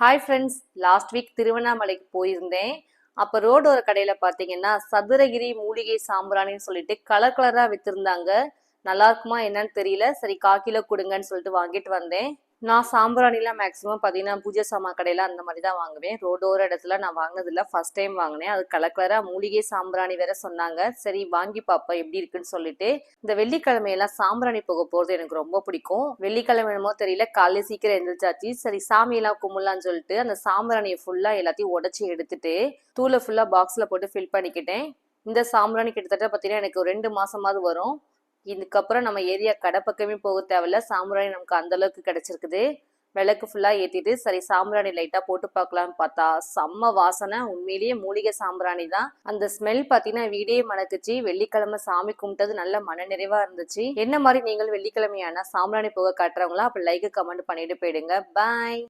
Hi friends last week திருவண்ணாமலைக்கு போயிருந்தேன். அப்போ ரோடு ஒரு கடையில் பார்த்தீங்கன்னா சதுரகிரி மூலிகை சாம்பிராணின்னு சொல்லிட்டு கலர் கலராக விற்றுருந்தாங்க நல்லா இருக்குமா என்னன்னு தெரியல. சரி கா கிலோ கொடுங்கன்னு சொல்லிட்டு வாங்கிட்டு வந்தேன். நான் சாம்பிராணிலாம் மேக்ஸிமம் பார்த்தீங்கன்னா பூஜை சாமான் கடையில் அந்த மாதிரி தான் வாங்குவேன். ரோடோர இடத்துல நான் வாங்கினதில்ல ஃபர்ஸ்ட் டைம் வாங்கினேன். அது கலர் கலராக மூலிகை சாம்பிராணி வேற சொன்னாங்க. சரி வாங்கி பார்ப்போம் எப்படி இருக்குன்னு சொல்லிட்டு. இந்த வெள்ளிக்கிழமையெல்லாம் சாம்பிராணி போக போகிறது எனக்கு ரொம்ப பிடிக்கும். வெள்ளிக்கிழமை என்னமோ தெரியல காலையில் சீக்கிரம் எழுந்திரிச்சாச்சு சரி சாமியெல்லாம் கும்பிடலான்னு சொல்லிட்டு அந்த சாம்பிராணியை ஃபுல்லாக எல்லாத்தையும் உடச்சி எடுத்துட்டு தூளை ஃபுல்லாக பாக்ஸில் போட்டு ஃபில் பண்ணிக்கிட்டேன். இந்த சாம்பிராணி கிட்டத்தட்ட பார்த்தீங்கன்னா எனக்கு ரெண்டு மாசமாவது வரும். இதுக்கப்புறம் நம்ம ஏரியா கடை பக்கமே போக தேவையில்ல. சாம்பிராணி நமக்கு அந்த அளவுக்கு கிடைச்சிருக்குது. விளக்கு ஃபுல்லாக ஏற்றிட்டு சரி சாம்பிராணி லைட்டாக போட்டு பார்க்கலான்னு பார்த்தா செம்ம வாசனை. உண்மையிலேயே மூலிகை சாம்பிராணி தான். அந்த ஸ்மெல் பார்த்தீங்கன்னா வீடே மணக்குச்சு. வெள்ளிக்கிழமை சாமி கும்பிட்டது நல்ல மன நிறைவாக இருந்துச்சு. என்ன மாதிரி நீங்கள் வெள்ளிக்கிழமையான சாம்பிராணி போக காட்டுறவங்களா? அப்போ லைக் கமெண்ட் பண்ணிட்டு போயிடுங்க. பாய்